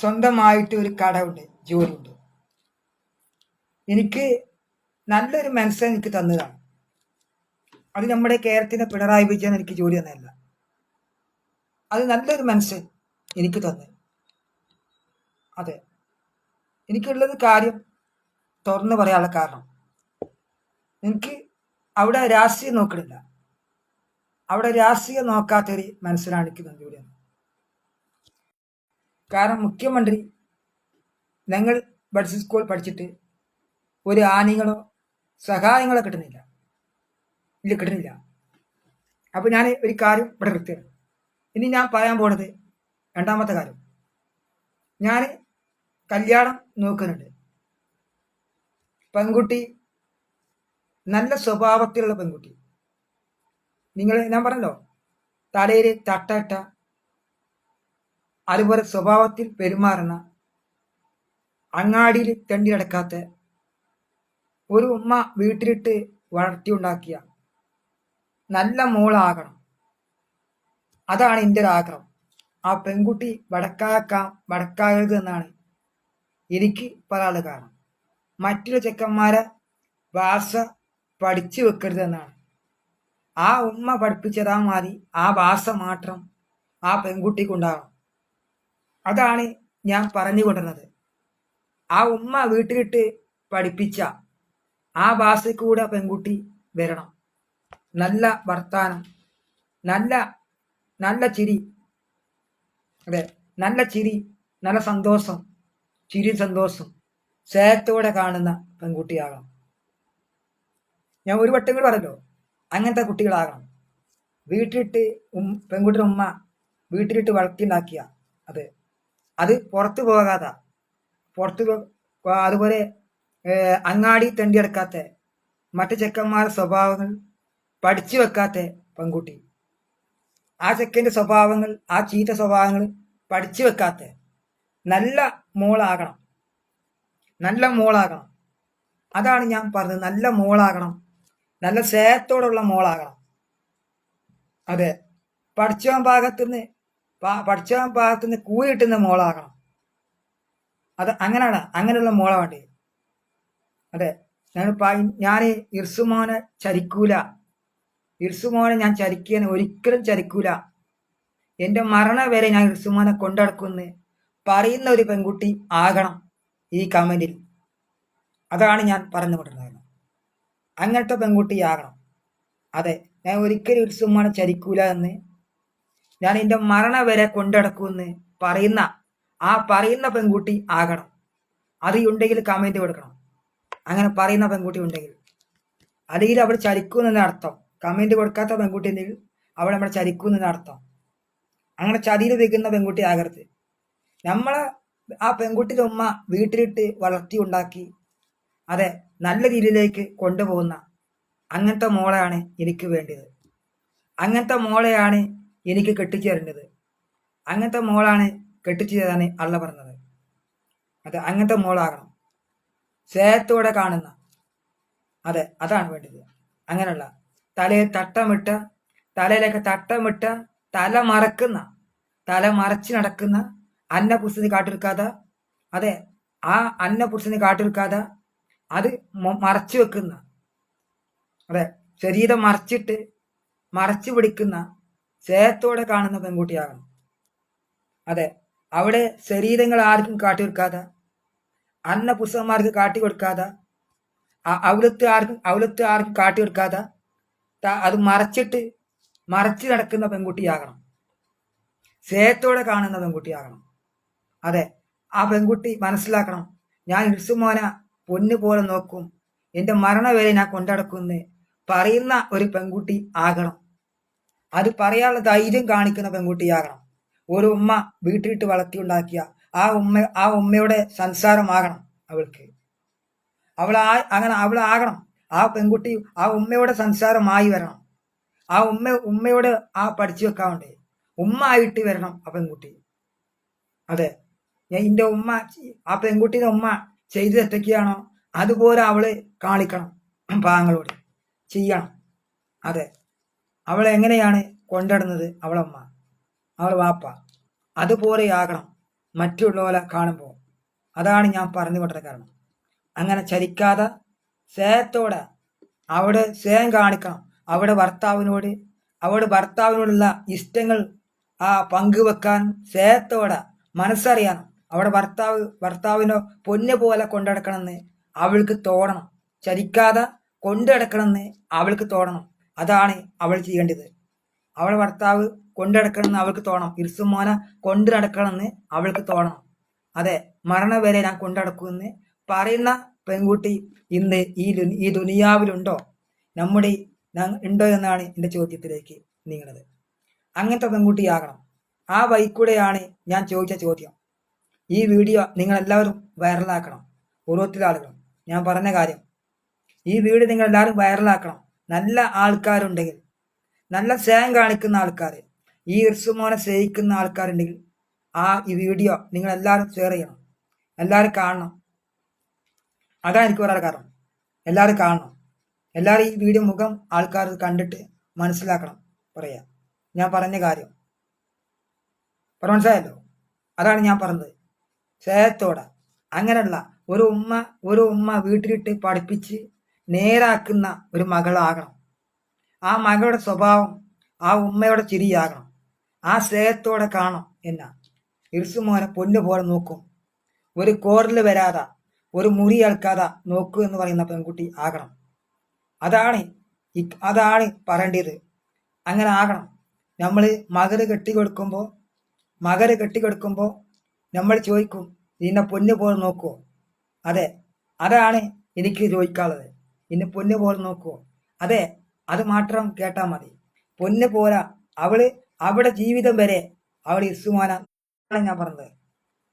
സ്വന്തമായിട്ട് ഒരു കട ഉണ്ട് കടമുണ്ട് ഉണ്ട് എനിക്ക് നല്ലൊരു മനസ്സ് എനിക്ക് തന്നതാണ്. അത് നമ്മുടെ കേരളത്തിലെ പിണറായി വിജയൻ എനിക്ക് ജോലി തന്നതല്ല. അത് നല്ലൊരു മനസ്സ് എനിക്ക് തന്നെ. അതെ. എനിക്കുള്ളത് കാര്യം തുറന്നു പറയാനുള്ള കാരണം എനിക്ക് അവിടെ രാഷ്ട്രീയം നോക്കണില്ല. അവിടെ രാഷ്ട്രീയം നോക്കാത്തൊരു മനസ്സിലാണ് എനിക്ക് നന്ദിയുടെ കാരണം മുഖ്യമന്ത്രി ഞങ്ങൾ ബഡ്സ് സ്കൂൾ പഠിച്ചിട്ട് ഒരു ആനികളോ സഹായങ്ങളോ കിട്ടുന്നില്ല. ഇല്ല കിട്ടുന്നില്ല. അപ്പോൾ ഞാൻ ഒരു കാര്യം ഇവിടെ നിർത്തിയാണ്. ഇനി ഞാൻ പറയാൻ പോണത് രണ്ടാമത്തെ കാര്യം. ഞാൻ കല്യാണം നോക്കുന്നുണ്ട്. പെൺകുട്ടി നല്ല സ്വഭാവത്തിലുള്ള പെൺകുട്ടി. നിങ്ങൾ ഞാൻ പറഞ്ഞല്ലോ തലയിൽ തട്ടട്ട അതുപോലെ സ്വഭാവത്തിൽ പെരുമാറുന്ന അങ്ങാടിയിൽ തെണ്ടി അടക്കാത്ത ഒരു ഉമ്മ വീട്ടിലിട്ട് വളർത്തിയുണ്ടാക്കിയ നല്ല മോളാകണം. അതാണ് എന്റെ ഒരു ആഗ്രഹം ആ പെൺകുട്ടി വടക്കാക്കാം വടക്കാകരുത് എന്നാണ് എനിക്ക് പറയാനുള്ള കാരണം. മറ്റുള്ള ചെക്കന്മാരെ ഭാഷ പഠിച്ചു വെക്കരുത് എന്നാണ്. ആ ഉമ്മ പഠിപ്പിച്ചതാ മാതിരി ആ ഭാഷ മാത്രം ആ പെൺകുട്ടിക്കുണ്ടാകണം അതാണ് ഞാൻ പറഞ്ഞു കൊണ്ടുവന്നത്. ആ ഉമ്മ വീട്ടിലിട്ട് പഠിപ്പിച്ച ആ ഭാഷയ്ക്കൂടെ പെൺകുട്ടി വരണം. നല്ല വർത്താനം നല്ല നല്ല ചിരി അതെ നല്ല ചിരി നല്ല സന്തോഷം ചിരി സന്തോഷം സ്നേഹത്തോടെ കാണുന്ന പെൺകുട്ടിയാകണം. ഞാൻ ഒരു വട്ടം കൂടി പറഞ്ഞല്ലോ അങ്ങനത്തെ കുട്ടികളാകണം. വീട്ടിലിട്ട് ഉം പെൺകുട്ടിയുടെ ഉമ്മ വീട്ടിലിട്ട് വളർത്തിയുണ്ടാക്കിയ അത് അത് പുറത്തു പോകാതെ. പുറത്തു അതുപോലെ അങ്ങാടി തണ്ടി എടുക്കാത്ത മറ്റു ചെക്കന്മാരുടെ സ്വഭാവങ്ങൾ പഠിച്ചു വെക്കാത്ത പെൺകുട്ടി. ആ ചെക്കന്റെ സ്വഭാവങ്ങൾ ആ ചീത്ത സ്വഭാവങ്ങൾ പഠിച്ചു വെക്കാത്ത നല്ല മോളാകണം. നല്ല മോളാകണം. അതാണ് ഞാൻ പറഞ്ഞത്. നല്ല മോളാകണം. നല്ല സ്നേഹത്തോടുള്ള മോളാകണം. അതെ. പഠിച്ചവൻ ഭാഗത്തുനിന്ന് പഠിച്ചവൻ ഭാഗത്തുനിന്ന് കൂലി കിട്ടുന്ന മോളാകണം. അത് അങ്ങനെയാണ് അങ്ങനെയുള്ള മോള വേണ്ടത് അതെ ഞാൻ ഞാൻ ഇർസുമോനെ ചരിക്കൂല. ഇർസുമോനെ ഞാൻ ചരിക്കാൻ ഒരിക്കലും ചരിക്കൂല. എന്റെ മരണ വരെ ഞാൻ ഇർസുമോനെ കൊണ്ടടക്കുമെന്ന് പറയുന്ന ഒരു പെൺകുട്ടി ആകണം ഈ കമന്റിൽ. അതാണ് ഞാൻ പറഞ്ഞു കൊണ്ടിരുന്നത്. അങ്ങനത്തെ പെൺകുട്ടി ആകണം. അതെ ഞാൻ ഒരിക്കലും ഇർസുമോനെ ചരിക്കൂല എന്ന് ഞാൻ എന്റെ മരണ വരെ കൊണ്ടടക്കുമെന്ന് പറയുന്ന ആ പറയുന്ന പെൺകുട്ടി ആകണം. അത് ഉണ്ടെങ്കിൽ കമന്റ് കൊടുക്കണം. അങ്ങനെ പറയുന്ന പെൺകുട്ടി ഉണ്ടെങ്കിൽ. അല്ലെങ്കിൽ അവൾ ചലിക്കുമെന്ന അർത്ഥം. കമന്റ് കൊടുക്കാത്ത പെൺകുട്ടി ഉണ്ടെങ്കിൽ അവൾ നമ്മളെ ചലിക്കുമെന്ന അർത്ഥം. അങ്ങനെ ചതിയിൽ വെക്കുന്ന പെൺകുട്ടി ആകരുത്. നമ്മളെ ആ പെൺകുട്ടിയുടെ ഉമ്മ വീട്ടിലിട്ട് വളർത്തി ഉണ്ടാക്കി അതെ നല്ല രീതിയിലേക്ക് കൊണ്ടുപോകുന്ന അങ്ങനത്തെ മോളെയാണ് എനിക്ക് വേണ്ടത്. അങ്ങനത്തെ മോളെയാണ് എനിക്ക് കെട്ടിച്ചേരേണ്ടത്. അങ്ങനത്തെ മോളാണ് കെട്ടിച്ചു തരാൻ അള്ള പറഞ്ഞത്. അത് അങ്ങനത്തെ മോളാകണം. സ്നേഹത്തോടെ കാണുന്ന. അതെ അതാണ് വേണ്ടത്. അങ്ങനെയുള്ള. തലയിൽ തട്ടമിട്ട തലയിലേക്ക് തട്ടമിട്ട തല മറക്കുന്ന തല മറച്ച് നടക്കുന്ന അന്നപുരുഷന് കാട്ടിരിക്കാതെ അതെ ആ അന്നപുരുഷന് കാട്ടിരിക്കാതെ അത് മറച്ചു വെക്കുന്ന അതെ ശരീരം മറച്ചിട്ട് മറച്ചു പിടിക്കുന്ന സ്നേഹത്തോടെ കാണുന്ന പെൺകുട്ടിയാകണം. അതെ അവിടെ ശരീരങ്ങൾ ആർക്കും കാട്ടി കൊടുക്കാതെ അന്ന പുസ്തകന്മാർക്ക് കാട്ടിക്കൊടുക്കാതെ ആ അവിടുത്തെ ആർക്കും അവിടുത്തെ ആർക്കും കാട്ടി കൊടുക്കാതെ അത് മറച്ചിട്ട് മറച്ചു നടക്കുന്ന പെൺകുട്ടിയാകണം. സ്നേഹത്തോടെ കാണുന്ന പെൺകുട്ടിയാകണം. അതെ ആ പെൺകുട്ടി മനസ്സിലാക്കണം ഞാൻ ഇർസുമോന പൊന്നു പോലെ നോക്കും എന്റെ മരണ ഞാൻ കൊണ്ടടക്കുമെന്ന് പറയുന്ന ഒരു പെൺകുട്ടി ആകണം. അത് പറയാനുള്ള ധൈര്യം കാണിക്കുന്ന പെൺകുട്ടിയാകണം. ഒരു ഉമ്മ വീട്ടിലിട്ട് വളർത്തിയുണ്ടാക്കിയ ആ ഉമ്മ ആ ഉമ്മയുടെ സംസാരമാകണം അവൾക്ക്. അവൾ ആ അങ്ങനെ അവൾ ആകണം. ആ പെൺകുട്ടി ആ ഉമ്മയുടെ സംസാരമായി വരണം. ആ ഉമ്മ ഉമ്മയോട് ആ പഠിച്ചു വെക്കാവുണ്ടേ ഉമ്മ ആയിട്ട് വരണം ആ പെൺകുട്ടി. അതെ. എന്റെ ഉമ്മ ആ പെൺകുട്ടിയുടെ ഉമ്മ ചെയ്തു തെറ്റൊക്കെയാണോ അതുപോലെ അവൾ കാണിക്കണം പാങ്ങളോട് ചെയ്യണം. അതെ. അവൾ എങ്ങനെയാണ് കൊണ്ടിടുന്നത് അവളമ്മ? അവൾ വാപ്പ. അതുപോലെയാകണം മറ്റുള്ളവരെ കാണുമ്പോൾ. അതാണ് ഞാൻ പറഞ്ഞു കൊണ്ടത് കാരണം. അങ്ങനെ ചലിക്കാതെ സ്നേഹത്തോടെ അവിടെ സ്നേഹം കാണിക്കണം. അവിടെ ഭർത്താവിനോട് അവിടെ ഭർത്താവിനോടുള്ള ഇഷ്ടങ്ങൾ ആ പങ്കുവെക്കാൻ സ്നേഹത്തോടെ മനസ്സറിയണം. അവിടെ ഭർത്താവ് ഭർത്താവിനോ പൊന്നു പോലെ കൊണ്ടടക്കണമെന്ന് അവൾക്ക് തോന്നണം. ചലിക്കാതെ കൊണ്ടടക്കണമെന്ന് അവൾക്ക് തോന്നണം. അതാണ് അവൾ ചെയ്യേണ്ടത്. അവൾ ഭർത്താവ് കൊണ്ടടക്കണമെന്ന് അവൾക്ക് തോന്നണം. ഇർസുമോനെ കൊണ്ടു നടക്കണമെന്ന് അവൾക്ക് തോന്നണം. അതെ മരണം വരെ ഞാൻ കൊണ്ടടക്കുമെന്ന് പറയുന്ന പെൺകുട്ടി ഇന്ന് ഈ ഈ ദുനിയാവിലുണ്ടോ? നമ്മുടെ ഉണ്ടോ എന്നാണ് എന്റെ ചോദ്യത്തിലേക്ക് നീങ്ങുന്നത്. അങ്ങനത്തെ പെൺകുട്ടിയാകണം ആ വൈക്കൂടെയാണ് ഞാൻ ചോദിച്ച ചോദ്യം. ഈ വീഡിയോ നിങ്ങളെല്ലാവരും വൈറലാക്കണം. ഓരോരുത്തരും ആളുകളും ഞാൻ പറഞ്ഞ കാര്യം. ഈ വീഡിയോ നിങ്ങളെല്ലാവരും വൈറലാക്കണം. നല്ല ആൾക്കാരുണ്ടെങ്കിൽ നല്ല സ്നേഹം കാണിക്കുന്ന ആൾക്കാർ ഈ ഇർസുമോനെ സ്നേഹിക്കുന്ന ആൾക്കാരുണ്ടെങ്കിൽ ആ ഈ വീഡിയോ നിങ്ങൾ എല്ലാവരും ഷെയർ ചെയ്യണം. എല്ലാവരും കാണണം. അതാണ് എനിക്ക് പറയാൻ കാരണം. എല്ലാവരും കാണണം. എല്ലാവരും ഈ വീഡിയോ മുഖം ആൾക്കാർ കണ്ടിട്ട് മനസ്സിലാക്കണം പറയാ. ഞാൻ പറഞ്ഞ കാര്യം. പറഞ്ഞു മനസ്സിലായല്ലോ അതാണ് ഞാൻ പറഞ്ഞത്. സ്നേഹത്തോടെ അങ്ങനെയുള്ള ഒരു ഉമ്മ ഒരു ഉമ്മ വീട്ടിലിട്ട് പഠിപ്പിച്ച് നേരാക്കുന്ന ഒരു മകളാകണം. ആ മകളുടെ സ്വഭാവം ആ ഉമ്മയുടെ ചിരിയാകണം. ആ സ്നേഹത്തോടെ കാണണം എന്നാ. ഇർസുമോനെ പൊന്നു പോലെ നോക്കും. ഒരു കോറിൽ വരാതെ ഒരു മുറി ഏൽക്കാതെ നോക്കൂ എന്ന് പറയുന്ന പെൺകുട്ടി ആകണം. അതാണ് അതാണ് പറയേണ്ടത്. അങ്ങനെ ആകണം. നമ്മൾ മകർ കെട്ടി കൊടുക്കുമ്പോൾ കെട്ടിക്കൊടുക്കുമ്പോൾ കെട്ടി കൊടുക്കുമ്പോൾ നമ്മൾ ചോദിക്കും നിന്നെ പൊന്നു പോലെ നോക്കുമോ അതെ അതാണ് എനിക്ക് ചോദിക്കാനുള്ളത്. നിന്നെ പൊന്നു പോലെ നോക്കുമോ അതെ അത് മാത്രം കേട്ടാൽ മതി. പൊന്നു പോരാ. അവൾ അവിടെ ജീവിതം വരെ അവൾ ഇസുമാന ഞാൻ പറഞ്ഞത്.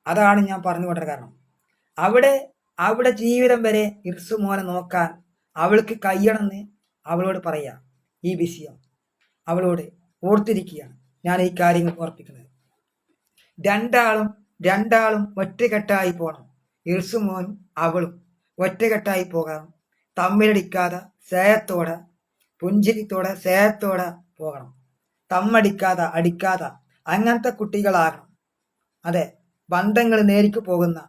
അതാണ് ഞാൻ പറഞ്ഞു കൊണ്ടത് കാരണം. അവിടെ അവിടെ ജീവിതം വരെ ഇർസുമോനെ നോക്കാൻ അവൾക്ക് കഴിയണമെന്ന് അവളോട് പറയാം. ഈ വിഷയം അവളോട് ഓർത്തിരിക്കുകയാണ്. ഞാൻ ഈ കാര്യങ്ങൾ ഓർപ്പിക്കുന്നത്. രണ്ടാളും രണ്ടാളും ഒറ്റക്കെട്ടായി പോകണം ഇർസുമോനും അവളും ഒറ്റക്കെട്ടായി പോകാം. തമ്മിലടിക്കാതെ സ്നേഹത്തോടെ പുഞ്ചിരിത്തോടെ സ്നേഹത്തോടെ പോകണം. തമ്മടിക്കാതെ അടിക്കാതെ അങ്ങനത്തെ കുട്ടികളാകണം. അതെ ബന്ധങ്ങൾ നേരിക്ക് പോകുന്ന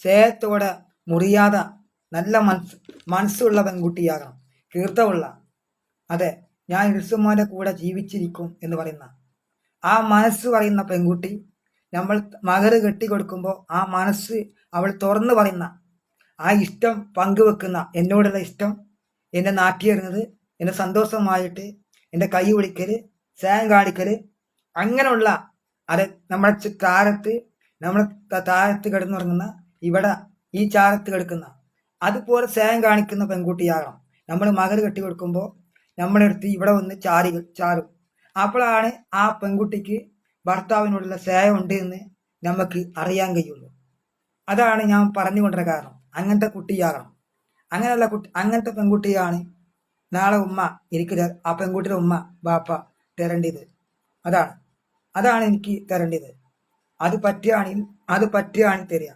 സ്നേഹത്തോടെ മുറിയാതെ നല്ല മനസ്സ് മനസ്സുള്ള പെൺകുട്ടിയാകണം. കീർത്തമുള്ള. അതെ ഞാൻ ഇർസുമോന്റെ കൂടെ ജീവിച്ചിരിക്കും എന്ന് പറയുന്ന. ആ മനസ്സ് പറയുന്ന പെൺകുട്ടി നമ്മൾ മകര് കെട്ടിക്കൊടുക്കുമ്പോൾ ആ മനസ്സ് അവൾ തുറന്നു പറയുന്ന ആ ഇഷ്ടം പങ്കുവെക്കുന്ന എന്നോടുള്ള ഇഷ്ടം എന്നെ നാട്ടിയെറിഞ്ഞത് എന്നെ സന്തോഷമായിട്ട് എന്റെ കൈ വിളിക്കൽ സ്നേഹം കാണിക്കൽ അങ്ങനെയുള്ള അത് നമ്മുടെ ചു- താരത്ത് നമ്മൾ താരത്ത് കിടന്നുറങ്ങുന്ന ഇവിടെ ഈ ചാരത്ത് കിടക്കുന്ന അതുപോലെ സ്നേഹം കാണിക്കുന്ന പെൺകുട്ടിയാകണം. നമ്മൾ മകൾ കെട്ടി കൊടുക്കുമ്പോൾ നമ്മളെടുത്ത് ഇവിടെ വന്ന് ചാരി ചാരും. അപ്പോഴാണ് ആ പെൺകുട്ടിക്ക് ഭർത്താവിനോടുള്ള സ്നേഹം ഉണ്ട് എന്ന് നമുക്ക് അറിയാൻ കഴിയുള്ളൂ. അതാണ് ഞാൻ പറഞ്ഞുകൊണ്ടിരുന്ന കാരണം. അങ്ങനത്തെ കുട്ടിയാകണം അങ്ങനെയുള്ള കുട്ടി അങ്ങനത്തെ പെൺകുട്ടിയാണ് നാളെ ഉമ്മ എനിക്ക് ആ പെൺകുട്ടിയുടെ ഉമ്മ ബാപ്പ തരേണ്ടത്. അതാണ്. അതാണ് എനിക്ക് തരേണ്ടത്. അത് പറ്റുകയാണെങ്കിൽ അത് പറ്റുകയാണെങ്കിൽ തരിക.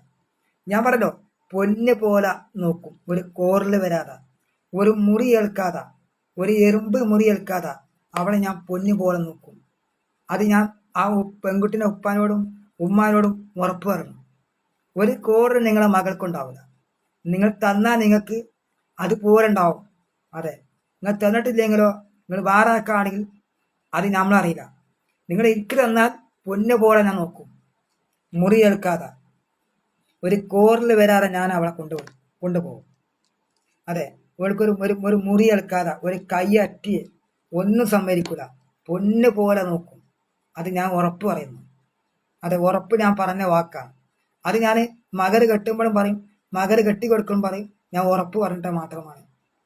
ഞാൻ പറഞ്ഞോ പൊന്ന് പോലെ നോക്കും. ഒരു കോറിൽ വരാതെ. ഒരു മുറി ഏൽക്കാതെ. ഒരു എറുമ്പ് മുറി ഏൽക്കാതെ. അവളെ ഞാൻ പൊന്ന് പോലെ നോക്കും. അത് ഞാൻ ആ പെൺകുട്ടിന്റെ ഉപ്പാനോടും ഉമ്മാനോടും ഉറപ്പ് പറഞ്ഞു. ഒരു കോറ് നിങ്ങളെ മകൾക്കുണ്ടാവില്ല. നിങ്ങൾ തന്നാൽ നിങ്ങൾക്ക് അത് പോരണ്ടാവും. അതെ. നിങ്ങൾ തന്നിട്ടില്ലെങ്കിലോ നിങ്ങൾ വേറെ ആണെങ്കിൽ അത് നമ്മളറിയില്ല നിങ്ങൾ എനിക്ക് തന്നാൽ പൊന്നു പോലെ ഞാൻ നോക്കും. മുറി ഏൽക്കാതെ ഒരു കോറിൽ വരാതെ ഞാൻ അവളെ കൊണ്ടുപോകും കൊണ്ടുപോകും അതെ. അവൾക്കൊരു ഒരു ഒരു മുറി ഏൽക്കാതെ ഒരു കൈ അറ്റി ഒന്നും സമ്മതിക്കില്ല പൊന്നു പോലെ നോക്കും. അത് ഞാൻ ഉറപ്പ് പറയുന്നു. അതെ ഉറപ്പ് ഞാൻ പറഞ്ഞ വാക്കാണ്. അത് ഞാൻ മകര് കെട്ടുമ്പോഴും പറയും മകര് കെട്ടി കൊടുക്കണം പറയും. ഞാൻ ഉറപ്പ് പറഞ്ഞിട്ട് മാത്രമാണ്.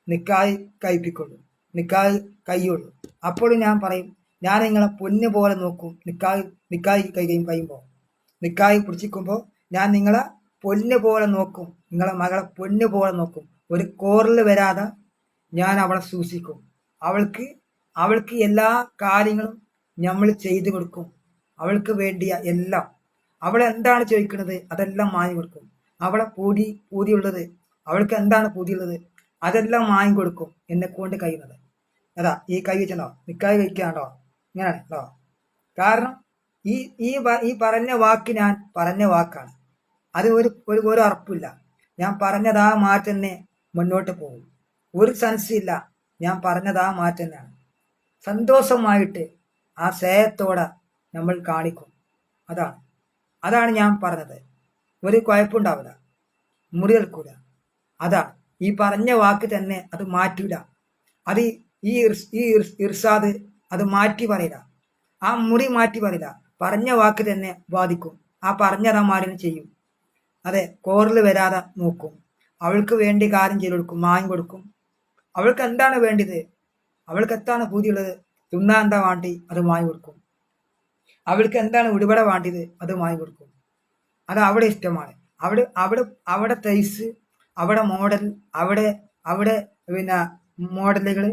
നിക്കായി കഴിപ്പിക്കുള്ളൂ. നിക്കായി കയ്യുള്ളൂ അപ്പോഴും ഞാൻ പറയും ഞാൻ നിങ്ങളെ പൊന്ന് പോലെ നോക്കും. നിക്കായി നിക്കായി കൈകയും കഴിയുമ്പോൾ നിക്കായി പിടിച്ചിക്കുമ്പോൾ ഞാൻ നിങ്ങളെ പൊന്ന് പോലെ നോക്കും. നിങ്ങളെ മകളെ പൊന്ന് പോലെ നോക്കും. ഒരു കോറിൽ വരാതെ ഞാൻ അവളെ സൂക്ഷിക്കും. അവൾക്ക് അവൾക്ക് എല്ലാ കാര്യങ്ങളും നമ്മൾ ചെയ്തു കൊടുക്കും. അവൾക്ക് വേണ്ടിയ എല്ലാം. അവൾ എന്താണ് ചോദിക്കുന്നത്? അതെല്ലാം വാങ്ങി കൊടുക്കും. അവളെ പൂതി പൂതിയുള്ളത്. അവൾക്ക് എന്താണ് പൂതിയുള്ളത്? അതെല്ലാം വാങ്ങി കൊടുക്കും എന്നെ കൊണ്ട് കഴിയുന്നത്. അതാ ഈ കൈ വെച്ചോ നിക്കായി കഴിക്കാണ്ടോ ഇങ്ങനെയാണ് കേട്ടോ? കാരണം ഈ ഈ ഈ പറഞ്ഞ വാക്ക് ഞാൻ പറഞ്ഞ വാക്കാണ്. അത് ഒരു ഒരു ഒരു ഉറപ്പില്ല. ഞാൻ പറഞ്ഞതാ മാറ്റന്നെ മുന്നോട്ട് പോകും. ഒരു സംശയമില്ല. ഞാൻ പറഞ്ഞതാ മാറ്റന്നെയാണ്. സന്തോഷമായിട്ട് ആ സ്നേഹത്തോടെ നമ്മൾ കാണിക്കും. അതാണ്. അതാണ് ഞാൻ പറഞ്ഞത്. ഒരു കുഴപ്പമുണ്ടാവില്ല. മുറിയേൽക്കൂല അതാ ഈ പറഞ്ഞ വാക്ക് തന്നെ അത് മാറ്റൂല. അത് ഈ ഈ ഇർസാദ് അത് മാറ്റി പറയില്ല. ആ മുറി മാറ്റി പറയില്ല. പറഞ്ഞ വാക്ക് തന്നെ ബാധിക്കും. ആ പറഞ്ഞത് ആ മാറിന് ചെയ്യും. അതെ കോറിൽ വരാതെ നോക്കും. അവൾക്ക് വേണ്ടി കാര്യം ചെയ്തു കൊടുക്കും വാങ്ങി കൊടുക്കും. അവൾക്ക് എന്താണ് വേണ്ടത് അവൾക്ക് എന്താണ് പൂതിയുള്ളത്? തിന്നാൻ എന്താ വേണ്ടി? അത് വാങ്ങി കൊടുക്കും. അവൾക്ക് എന്താണ് വിടുപട വേണ്ടത് അത് വാങ്ങി കൊടുക്കും. അത് അവിടെ ഇഷ്ടമാണ്. അവിടെ അവിടെ അവിടെ തൈസ് അവിടെ മോഡൽ അവിടെ അവിടെ പിന്നെ മോഡലുകൾ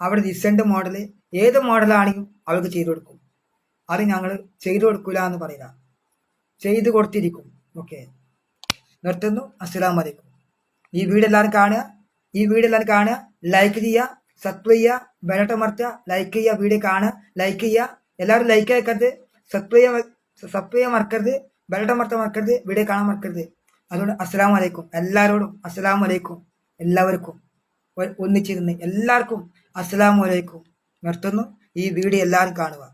അവിടെ ഡിസൈൻഡ് മോഡൽ ഏത് മോഡലാണെങ്കിലും അവൾക്ക് ചെയ്തു കൊടുക്കും. അത് ഞങ്ങൾ ചെയ്തു കൊടുക്കില്ല എന്ന് പറയില്ല. ചെയ്തു കൊടുത്തിരിക്കും. ഓക്കെ നിർത്തുന്നു. അസ്സലാം വലൈക്കും ഈ വീഡിയോ എല്ലാവരും കാണുക. ഈ വീഡിയോ എല്ലാവരും കാണുക. ലൈക്ക് ചെയ്യുക. സബ്സ്ക്രൈബ് ചെയ്യുക. ബെലട്ടമർത്തുക ലൈക്ക് ചെയ്യുക. വീഡിയോ കാണുക. ലൈക്ക് ചെയ്യുക. എല്ലാവരും ലൈക്ക് അയക്കരുത് സബ്സ്ക്രൈബ് സബ്സ്ക്രൈബ് ചെയ്യാൻ മറക്കരുത് ബെലട്ടമർത്താൻ മറക്കരുത് വീഡിയോ കാണാൻ മറക്കരുത് അതുകൊണ്ട് അസ്സലാം വലൈക്കും എല്ലാവരോടും അസ്സലാം വലൈക്കും എല്ലാവർക്കും ഒന്നിച്ചിരുന്ന് എല്ലാവർക്കും അസ്സലാം വലൈക്കും നിർത്തുന്നു. ഈ വീഡിയോ എല്ലാവരും കാണുക.